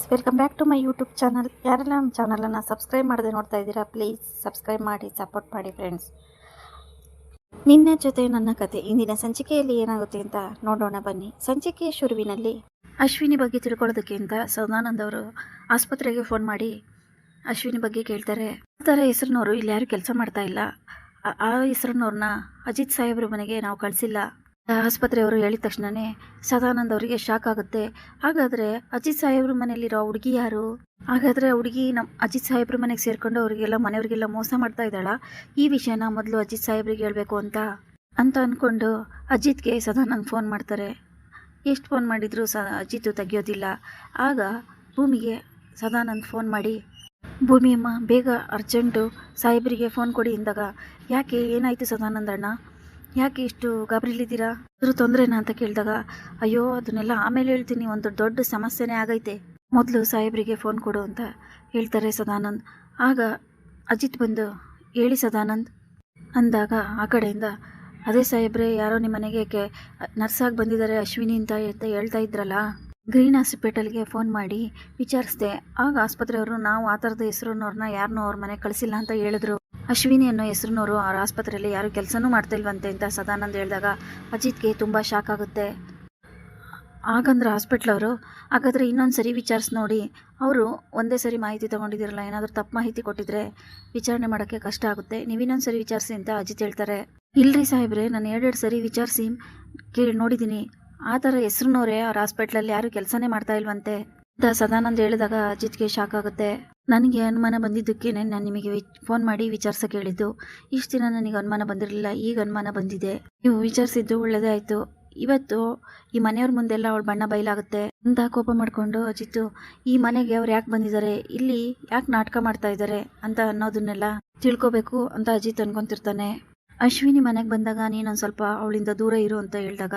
Welcome back to my YouTube channel ಯಾರೆಲ್ಲ ನಮ್ಮ ಚಾನಲನ್ನು ಸಬ್ಸ್ಕ್ರೈಬ್ ಮಾಡದೆ ನೋಡ್ತಾ ಇದ್ದೀರಾ ಪ್ಲೀಸ್ ಸಬ್ಸ್ಕ್ರೈಬ್ ಮಾಡಿ ಸಪೋರ್ಟ್ ಮಾಡಿ ಫ್ರೆಂಡ್ಸ್ ನಿನ್ನ ಜೊತೆ ನನ್ನ ಕತೆ. ಇಂದಿನ ಸಂಚಿಕೆಯಲ್ಲಿ ಏನಾಗುತ್ತೆ ಅಂತ ನೋಡೋಣ, ಬನ್ನಿ. ಸಂಚಿಕೆಯ ಶುರುವಿನಲ್ಲಿ ಅಶ್ವಿನಿ ಬಗ್ಗೆ ತಿಳ್ಕೊಳ್ಳೋದಕ್ಕೆ ಅಂತ ಸದಾನಂದ್ ಅವರು ಆಸ್ಪತ್ರೆಗೆ ಫೋನ್ ಮಾಡಿ ಅಶ್ವಿನಿ ಬಗ್ಗೆ ಕೇಳ್ತಾರೆ. ಆ ಥರ ಹೆಸರಿನವರು ಇಲ್ಲಿ ಯಾರು ಕೆಲಸ ಮಾಡ್ತಾ ಇಲ್ಲ. ಆ- ಹೆಸರಿನವ್ರನ್ನ ಅಜಿತ್ ಸಾಹೇಬ್ರ ಮನೆಗೆ ನಾವು ಕಳಿಸಿಲ್ಲ. ಆಸ್ಪತ್ರೆಯವರು ಹೇಳಿದ ತಕ್ಷಣನೇ ಸದಾನಂದ್ ಅವರಿಗೆ ಶಾಕ್ ಆಗುತ್ತೆ. ಹಾಗಾದರೆ ಅಜಿತ್ ಸಾಹೇಬ್ರ ಮನೆಯಲ್ಲಿರೋ ಹುಡುಗಿ ಯಾರು? ಹಾಗಾದರೆ ಹುಡುಗಿ ನಮ್ಮ ಅಜಿತ್ ಸಾಹೇಬ್ರ ಮನೆಗೆ ಸೇರಿಕೊಂಡು ಅವರಿಗೆಲ್ಲ ಮನೆಯವರಿಗೆಲ್ಲ ಮೋಸ ಮಾಡ್ತಾ ಇದ್ದಾಳ? ಈ ವಿಷಯನ ಮೊದಲು ಅಜಿತ್ ಸಾಹೇಬ್ರಿಗೆ ಹೇಳಬೇಕು ಅಂತ ಅಂತ ಅಂದ್ಕೊಂಡು ಅಜಿತ್ಗೆ ಸದಾನಂದ್ ಫೋನ್ ಮಾಡ್ತಾರೆ. ಎಷ್ಟು ಫೋನ್ ಮಾಡಿದರೂ ಸ ಅಜಿತ್ ತೆಗಿಯೋದಿಲ್ಲ. ಆಗ ಭೂಮಿಗೆ ಸದಾನಂದ್ ಫೋನ್ ಮಾಡಿ, ಭೂಮಿ ಅಮ್ಮ, ಬೇಗ ಅರ್ಜೆಂಟು ಸಾಹೇಬ್ರಿಗೆ ಫೋನ್ ಕೊಡಿ ಅಂದಾಗ, ಯಾಕೆ ಏನಾಯಿತು ಸದಾನಂದ ಅಣ್ಣ? ಯಾಕೆ ಇಷ್ಟು ಗಾಬರಿಲಿದ್ದೀರಾ? ಅದ್ರ ತೊಂದರೆನಾ ಅಂತ ಕೇಳಿದಾಗ, ಅಯ್ಯೋ, ಅದನ್ನೆಲ್ಲ ಆಮೇಲೆ ಹೇಳ್ತೀನಿ. ಒಂದು ದೊಡ್ಡ ಸಮಸ್ಯೆನೇ ಆಗೈತೆ. ಮೊದಲು ಸಾಹೇಬ್ರಿಗೆ ಫೋನ್ ಕೊಡು ಅಂತ ಹೇಳ್ತಾರೆ ಸದಾನಂದ್. ಆಗ ಅಜಿತ್ ಬಂದು, ಹೇಳಿ ಸದಾನಂದ್. ಅಂದಾಗ ಆ ಕಡೆಯಿಂದ, ಅದೇ ಸಾಹೇಬ್ರೆ, ಯಾರೋ ನಿಮ್ಮ ಮನೆಗೆ ಕೆ ನರ್ಸಾಗಿ ಬಂದಿದ್ದಾರೆ ಅಶ್ವಿನಿ ಅಂತ ಹೇಳ್ತಾ ಇದ್ರಲ್ಲ, ಗ್ರೀನ್ ಹಾಸ್ಪಿಟಲ್ಗೆ ಫೋನ್ ಮಾಡಿ ವಿಚಾರಿಸ್ದೆ. ಆಗ ಆಸ್ಪತ್ರೆಯವರು, ನಾವು ಆ ಥರದ ಹೆಸರುನವ್ರನ್ನ ಯಾರನ್ನೂ ಅವ್ರ ಮನೆಗೆ ಕಳಿಸಿಲ್ಲ ಅಂತ ಹೇಳಿದ್ರು. ಅಶ್ವಿನಿ ಅನ್ನೋ ಹೆಸರಿನವರು ಆ ಆಸ್ಪತ್ರೆಯಲ್ಲಿ ಯಾರು ಕೆಲಸನೂ ಮಾಡ್ತಿಲ್ವಂತೆ ಅಂತ ಸದಾನಂದ್ ಹೇಳಿದಾಗ ಅಜಿತ್ಗೆ ತುಂಬ ಶಾಕ್ ಆಗುತ್ತೆ. ಹಾಗಂದ್ರೆ ಹಾಸ್ಪಿಟ್ಲವರು ಹಾಗಾದರೆ ಇನ್ನೊಂದು ಸರಿ ವಿಚಾರಿಸಿ ನೋಡಿ, ಅವರು ಒಂದೇ ಸರಿ ಮಾಹಿತಿ ತೊಗೊಂಡಿದ್ದೀರಲ್ಲ, ಏನಾದರೂ ತಪ್ಪು ಮಾಹಿತಿ ಕೊಟ್ಟಿದ್ರೆ ವಿಚಾರಣೆ ಮಾಡೋಕ್ಕೆ ಕಷ್ಟ ಆಗುತ್ತೆ. ನೀವು ಇನ್ನೊಂದು ಸರಿ ವಿಚಾರಿಸಿ ಅಂತ ಅಜಿತ್ ಹೇಳ್ತಾರೆ. ಇಲ್ರಿ ಸಾಹೇಬ್ರೆ, ನಾನು ಎರಡೆರಡು ಸರಿ ವಿಚಾರಿಸಿ ಕೇಳಿ ನೋಡಿದ್ದೀನಿ ಆ ಥರ ಹೆಸ್ರನ್ನೋರೇ ಅವ್ರ ಹಾಸ್ಪಿಟ್ಲಲ್ಲಿ ಯಾರು ಕೆಲಸನೇ ಮಾಡ್ತಾ ಇಲ್ವಂತೆ ಅಂತ ಸದಾನಂದ್ ಹೇಳಿದಾಗ ಅಜಿತ್ಗೆ ಶಾಕ್ ಆಗುತ್ತೆ. ನನಗೆ ಅನುಮಾನ ಬಂದಿದ್ದಕ್ಕೆ ನಾನು ನಿಮಗೆ ಫೋನ್ ಮಾಡಿ ವಿಚಾರಿಸೋಕೆ ಹೇಳಿದ್ದು ಇಷ್ಟು ದಿನ ನನಗೆ ಅನುಮಾನ ಬಂದಿರಲಿಲ್ಲ, ಈಗ ಅನುಮಾನ ಬಂದಿದೆ. ನೀವು ವಿಚಾರಿಸಿದ್ದು ಒಳ್ಳೆಯದೇ ಆಯಿತು. ಇವತ್ತು ಈ ಮನೆಯವ್ರ ಮುಂದೆಲ್ಲ ಅವಳು ಬಣ್ಣ ಬಯಲಾಗುತ್ತೆ ಅಂತ ಕೋಪ ಮಾಡಿಕೊಂಡು, ಅಜಿತ್ತು, ಈ ಮನೆಗೆ ಅವ್ರು ಯಾಕೆ ಬಂದಿದ್ದಾರೆ? ಇಲ್ಲಿ ಯಾಕೆ ನಾಟಕ ಮಾಡ್ತಾ ಇದ್ದಾರೆ? ಅಂತ ಅನ್ನೋದನ್ನೆಲ್ಲ ತಿಳ್ಕೊಬೇಕು ಅಂತ ಅಜಿತ್ ಅನ್ಕೊಂತಿರ್ತಾನೆ. ಅಶ್ವಿನಿ ಮನೆಗೆ ಬಂದಾಗ ನೀನೊಂದು ಸ್ವಲ್ಪ ಅವಳಿಂದ ದೂರ ಇರು ಅಂತ ಹೇಳಿದಾಗ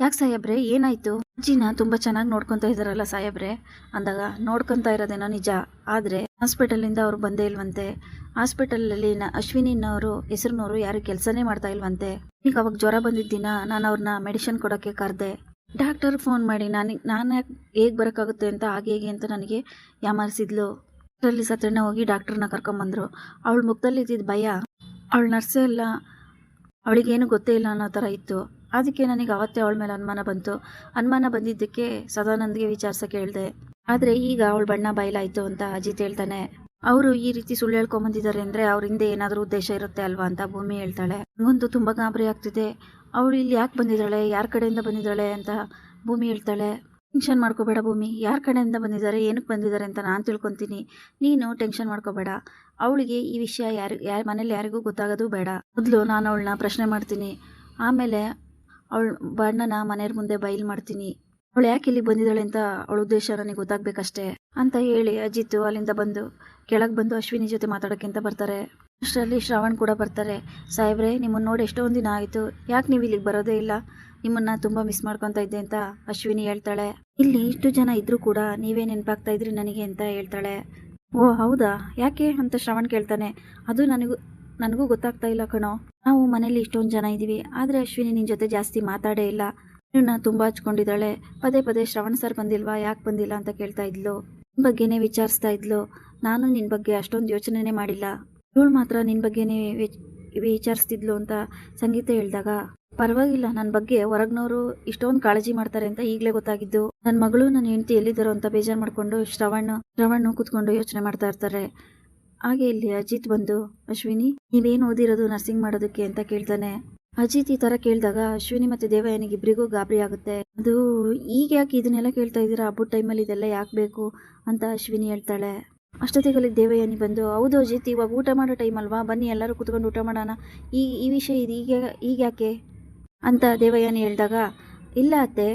ಯಾಕೆ ಸಾಹೇಬ್ರೆ? ಏನಾಯಿತು? ಅಜ್ಜಿನ ತುಂಬ ಚೆನ್ನಾಗಿ ನೋಡ್ಕೊತಾ ಇದ್ದಾರಲ್ಲ ಸಾಹೇಬ್ರೆ? ಅಂದಾಗ ನೋಡ್ಕೊತಾ ಇರೋದೇನೋ ನಿಜ. ಆದರೆ ಹಾಸ್ಪಿಟಲಿಂದ ಅವ್ರು ಬಂದೇ ಇಲ್ವಂತೆ. ಹಾಸ್ಪಿಟಲಲ್ಲಿ ನ ಅಶ್ವಿನಿನವರು, ಹೆಸರಿನವರು ಯಾರು ಕೆಲಸನೇ ಮಾಡ್ತಾ ಇಲ್ವಂತೆ. ಈಗ ಅವಾಗ ಜ್ವರ ಬಂದಿದ್ದ ದಿನ ನಾನು ಅವ್ರನ್ನ ಮೆಡಿಸಿನ್ ಕೊಡೋಕ್ಕೆ ಕರೆದೆ. ಡಾಕ್ಟರ್ ಫೋನ್ ಮಾಡಿ ನನಗೆ, ನಾನು ಯಾಕೆ ಹೇಗೆ ಬರೋಕ್ಕಾಗುತ್ತೆ ಅಂತ ಹಾಗೆ ಹೇಗೆ ಅಂತ ನನಗೆ ಯಾಮಾರಿಸಿದ್ಲು. ಅದರಲ್ಲಿ ಸತ್ರೆ ಹೋಗಿ ಡಾಕ್ಟರ್ನ ಕರ್ಕೊಂಬಂದರು. ಅವಳ ಮುಖದಲ್ಲಿ ಇದ್ದಿದ್ದ ಭಯ. ಅವಳ ನರ್ಸೇ ಇಲ್ಲ. ಅವಳಿಗೇನು ಗೊತ್ತೇ ಇಲ್ಲ ಅನ್ನೋ ಥರ ಇತ್ತು. ಅದಕ್ಕೆ ನನಗೆ ಅವತ್ತೇ ಅವಳ ಮೇಲೆ ಅನುಮಾನ ಬಂತು. ಅನುಮಾನ ಬಂದಿದ್ದಕ್ಕೆ ಸದಾನಂದ್ಗೆ ವಿಚಾರಿಸೋಕೆ ಹೇಳಿದೆ, ಆದರೆ ಈಗ ಅವಳ ಬಣ್ಣ ಬಯಲಾಯಿತು ಅಂತ ಅಜಿತ್ ಹೇಳ್ತಾನೆ. ಅವರು ಈ ರೀತಿ ಸುಳ್ಳು ಹೇಳ್ಕೊಂಬಂದಿದ್ದಾರೆ ಅಂದರೆ ಅವ್ರ ಹಿಂದೆ ಏನಾದರೂ ಉದ್ದೇಶ ಇರುತ್ತೆ ಅಲ್ವಾ ಅಂತ ಭೂಮಿ ಹೇಳ್ತಾಳೆ. ಒಂದು ತುಂಬ ಗಾಬರಿ ಆಗ್ತಿದೆ. ಅವಳು ಇಲ್ಲಿ ಯಾಕೆ ಬಂದಿದ್ದಾಳೆ? ಯಾರ ಕಡೆಯಿಂದ ಬಂದಿದ್ದಾಳೆ ಅಂತ ಭೂಮಿ ಹೇಳ್ತಾಳೆ. ಟೆನ್ಷನ್ ಮಾಡ್ಕೋಬೇಡ ಭೂಮಿ. ಯಾರ ಕಡೆಯಿಂದ ಬಂದಿದ್ದಾರೆ? ಏನಕ್ಕೆ ಬಂದಿದ್ದಾರೆ ಅಂತ ನಾನು ತಿಳ್ಕೊತೀನಿ. ನೀನು ಟೆನ್ಷನ್ ಮಾಡ್ಕೋಬೇಡ. ಅವಳಿಗೆ ಈ ವಿಷಯ ಯಾರು, ಯಾರ ಮನೇಲಿ ಯಾರಿಗೂ ಗೊತ್ತಾಗೋದು ಬೇಡ. ಮೊದಲು ನಾನು ಅವಳನ್ನ ಪ್ರಶ್ನೆ ಮಾಡ್ತೀನಿ. ಆಮೇಲೆ ಅವಳ ಬಣ್ಣನ ಮನೆಯವ್ರ ಮುಂದೆ ಬಯಲು ಮಾಡ್ತೀನಿ. ಅವಳು ಯಾಕೆ ಇಲ್ಲಿಗೆ ಬಂದಿದ್ದಾಳೆ ಅಂತ ಅವಳ ಉದ್ದೇಶ ನನಗೆ ಗೊತ್ತಾಗ್ಬೇಕಷ್ಟೇ ಅಂತ ಹೇಳಿ ಅಜಿತ್ ಅಲ್ಲಿಂದ ಬಂದು ಕೆಳಗೆ ಬಂದು ಅಶ್ವಿನಿ ಜೊತೆ ಮಾತಾಡೋಕೆ ಅಂತ ಬರ್ತಾರೆ. ಅಷ್ಟರಲ್ಲಿ ಶ್ರಾವಣ್ ಕೂಡ ಬರ್ತಾರೆ. ಸಾಹೇಬ್ರೆ ನಿಮ್ಮನ್ನು ನೋಡಿ ಎಷ್ಟೊಂದು ದಿನ ಆಯಿತು. ಯಾಕೆ ನೀವು ಇಲ್ಲಿಗೆ ಬರೋದೇ ಇಲ್ಲ? ನಿಮ್ಮನ್ನ ತುಂಬ ಮಿಸ್ ಮಾಡ್ಕೊತಾ ಇದ್ದೆ ಅಂತ ಅಶ್ವಿನಿ ಹೇಳ್ತಾಳೆ. ಇಲ್ಲಿ ಇಷ್ಟು ಜನ ಇದ್ರೂ ಕೂಡ ನೀವೇ ನೆನಪಾಗ್ತಾ ಇದ್ರಿ ನನಗೆ ಅಂತ ಹೇಳ್ತಾಳೆ. ಓ, ಹೌದಾ? ಯಾಕೆ? ಅಂತ ಶ್ರವಣ್ ಕೇಳ್ತಾನೆ. ಅದು ನನಗೂ ನನಗೂ ಗೊತ್ತಾಗ್ತಾ ಇಲ್ಲ ಕಣೋ. ನಾವು ಮನೇಲಿ ಇಷ್ಟೊಂದು ಜನ ಇದ್ದೀವಿ ಆದರೆ ಅಶ್ವಿನಿ ನಿನ್ನ ಜೊತೆ ಜಾಸ್ತಿ ಮಾತಾಡೇ ಇಲ್ಲ. ನಿನ್ನ ತುಂಬ ಹಚ್ಕೊಂಡಿದ್ದಾಳೆ. ಪದೇ ಪದೇ ಶ್ರವಣ್ ಸರ್ ಬಂದಿಲ್ವಾ? ಯಾಕೆ ಬಂದಿಲ್ಲ ಅಂತ ಕೇಳ್ತಾ ಇದ್ಲು. ನಿನ್ನ ಬಗ್ಗೆನೇ ವಿಚಾರಿಸ್ತಾ ಇದ್ಲು. ನಾನು ನಿನ್ನ ಬಗ್ಗೆ ಅಷ್ಟೊಂದು ಯೋಚನೆನೇ ಮಾಡಿಲ್ಲ. ಇವಳು ಮಾತ್ರ ನಿನ್ನ ಬಗ್ಗೆನೇ ವಿಚ್- ವಿಚಾರಿಸ್ತಿದ್ಲು ಅಂತ ಸಂಗೀತ ಹೇಳಿದಾಗ, ಪರವಾಗಿಲ್ಲ ನನ್ನ ಬಗ್ಗೆ ಹೊರಗ್ನವರು ಇಷ್ಟೊಂದು ಕಾಳಜಿ ಮಾಡ್ತಾರೆ ಅಂತ ಈಗಲೇ ಗೊತ್ತಾಗಿದ್ದು. ನನ್ನ ಮಗಳು ನನ್ನ ಹೆಂಡತಿ ಎಲ್ಲಿದ್ದಾರೋ ಅಂತ ಬೇಜಾರು ಮಾಡಿಕೊಂಡು ಶ್ರವಣ್ ಶ್ರವಣ್ ಕೂತ್ಕೊಂಡು ಯೋಚನೆ ಮಾಡ್ತಾ ಇರ್ತಾರೆ. ಹಾಗೆ ಇಲ್ಲಿ ಅಜಿತ್ ಬಂದು, ಅಶ್ವಿನಿ ನೀವೇನು ಓದಿರೋದು ನರ್ಸಿಂಗ್ ಮಾಡೋದಕ್ಕೆ ಅಂತ ಕೇಳ್ತಾನೆ. ಅಜಿತ್ ಈ ತರ ಕೇಳಿದಾಗ ಅಶ್ವಿನಿ ಮತ್ತೆ ದೇವಯಾನಿಗೆ ಇಬ್ಬರಿಗೂ ಗಾಬರಿ ಆಗುತ್ತೆ. ಅದು ಈಗ ಯಾಕೆ ಇದನ್ನೆಲ್ಲ ಕೇಳ್ತಾ ಇದ್ದೀರಾ? ಹಬ್ಬದ ಟೈಮಲ್ಲಿ ಇದೆಲ್ಲ ಯಾಕೆ ಬೇಕು? ಅಂತ ಅಶ್ವಿನಿ ಹೇಳ್ತಾಳೆ. ಅಷ್ಟೊತ್ತಿಗಲ್ಲಿ ದೇವಯಾನಿ ಬಂದು, ಹೌದು ಅಜಿತ್, ಇವಾಗ ಊಟ ಮಾಡೋ ಟೈಮ್ ಅಲ್ವಾ? ಬನ್ನಿ, ಎಲ್ಲರೂ ಕುತ್ಕೊಂಡು ಊಟ ಮಾಡೋಣ. ಈ ಈ ವಿಷಯ ಇದು ಈಗ ಈಗ ಯಾಕೆ? ಅಂತ ದೇವಯಾನಿ ಹೇಳಿದಾಗ, ಇಲ್ಲ ಅತ್ತೆ,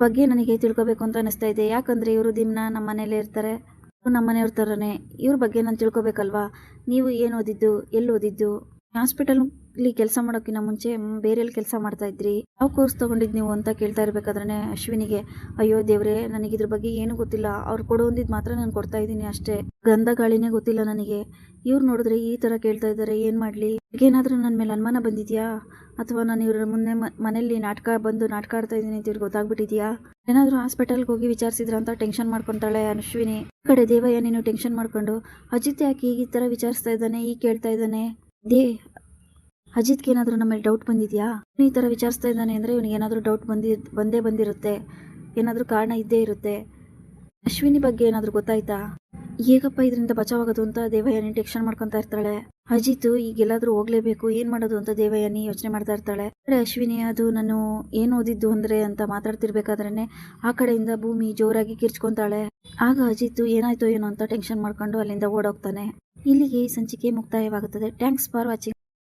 ಬಗ್ಗೆ ನನಗೆ ತಿಳ್ಕೊಬೇಕು ಅಂತ ಅನಿಸ್ತಾ ಇದೆ. ಯಾಕಂದ್ರೆ ಇವರು ದಿನ ನಮ್ಮ ಮನೇಲೇ ಇರ್ತಾರೆ. ಇವ್ರು ನಮ್ಮ ಮನೆಯವ್ರ ಥರನೇ ಇವ್ರ ಬಗ್ಗೆ ನಾನು ತಿಳ್ಕೊಬೇಕಲ್ವಾ? ನೀವು ಏನು ಓದಿದ್ದು ಎಲ್ಲಿ ಓದಿದ್ದು? ಹಾಸ್ಪಿಟಲ್ ಇಲ್ಲಿ ಕೆಲಸ ಮಾಡೋಕ್ಕಿಂತ ಮುಂಚೆ ಬೇರೆಯಲ್ಲಿ ಕೆಲಸ ಮಾಡ್ತಾ ಇದ್ರಿ. ಯಾವ ಕೋರ್ಸ್ ತೊಗೊಂಡಿದ್ದು ನೀವು ಅಂತ ಕೇಳ್ತಾ ಇರಬೇಕಾದ್ರೆ ಅಶ್ವಿನಿಗೆ, ಅಯ್ಯೋ ದೇವ್ರೆ, ನನಗೆ ಇದ್ರ ಬಗ್ಗೆ ಏನು ಗೊತ್ತಿಲ್ಲ. ಅವ್ರು ಕೊಡೋ ಒಂದಿದ್ದು ಮಾತ್ರ ನಾನು ಕೊಡ್ತಾ ಇದ್ದೀನಿ ಅಷ್ಟೇ. ಗಂಧ ಗಾಳಿನೇ ಗೊತ್ತಿಲ್ಲ ನನಗೆ. ಇವ್ರು ನೋಡಿದ್ರೆ ಈ ಥರ ಕೇಳ್ತಾ ಇದ್ದಾರೆ, ಏನು ಮಾಡಲಿ? ಏನಾದರೂ ನನ್ನ ಮೇಲೆ ಅನುಮಾನ ಬಂದಿದೆಯಾ? ಅಥವಾ ನಾನು ಇವ್ರ ಮುಂದೆ ಮನೆಯಲ್ಲಿ ನಾಟಕ ಬಂದು ನಾಟಕ ಆಡ್ತಾ ಇದ್ದೀನಿ ಅಂತ ಇವ್ರಿಗೆ ಗೊತ್ತಾಗ್ಬಿಟ್ಟಿದ್ಯಾ? ಏನಾದರೂ ಹಾಸ್ಪಿಟಲ್ಗೆ ಹೋಗಿ ವಿಚಾರಿಸಿದ್ರ ಅಂತ ಟೆನ್ಷನ್ ಮಾಡ್ಕೊತಾಳೆ ಅಶ್ವಿನಿ. ಈ ಕಡೆ ದೇವಯ್ಯ ನೀನು ಟೆನ್ಷನ್ ಮಾಡ್ಕೊಂಡು, ಅಜಿತ್ ಯಾಕೆ ಈ ಥರ ವಿಚಾರಿಸ್ತಾ ಇದ್ದಾನೆ ಈಗ ಕೇಳ್ತಾ ಇದ್ದಾನೆ? ದೇ ಅಜಿತ್ಗೆ ಏನಾದರೂ ನಮ್ಮ ಡೌಟ್ ಬಂದಿದೆಯಾ? ಈ ಥರ ವಿಚಾರಿಸ್ತಾ ಇದ್ದಾನೆ ಅಂದರೆ ಇವನಿಗೆ ಏನಾದರೂ ಡೌಟ್ ಬಂದಿ, ಬಂದೇ ಬಂದಿರುತ್ತೆ. ಏನಾದರೂ ಕಾರಣ ಇದ್ದೇ ಇರುತ್ತೆ. ಅಶ್ವಿನಿ ಬಗ್ಗೆ ಏನಾದರೂ ಗೊತ್ತಾಯ್ತಾ? ಹೇಗಪ್ಪ ಇದರಿಂದ ಬಚಾವಾಗೋದು ಅಂತ ದೇವಯಾನಿ ಟೆನ್ಷನ್ ಮಾಡ್ಕೊತಾ ಇರ್ತಾಳೆ. ಅಜಿತ್ ಈಗೆಲ್ಲಾದರೂ ಹೋಗ್ಲೇಬೇಕು, ಏನು ಮಾಡೋದು ಅಂತ ದೇವಯಾನಿ ಯೋಚನೆ ಮಾಡ್ತಾ ಇರ್ತಾಳೆ. ಕಡೆ ಅಶ್ವಿನಿ, ಅದು ನಾನು ಏನು ಓದಿದ್ದು ಅಂದ್ರೆ ಅಂತ ಮಾತಾಡ್ತಿರ್ಬೇಕಾದ್ರೇನೆ ಆ ಕಡೆಯಿಂದ ಭೂಮಿ ಜೋರಾಗಿ ಕಿರ್ಚ್ಕೊಂತಾಳೆ. ಆಗ ಅಜಿತ್ ಏನಾಯ್ತೋ ಏನೋ ಅಂತ ಟೆನ್ಷನ್ ಮಾಡ್ಕೊಂಡು ಅಲ್ಲಿಂದ ಓಡೋಗ್ತಾನೆ. ಇಲ್ಲಿಗೆ ಈ ಸಂಚಿಕೆ ಮುಕ್ತಾಯವಾಗುತ್ತದೆ. Thanks for watching.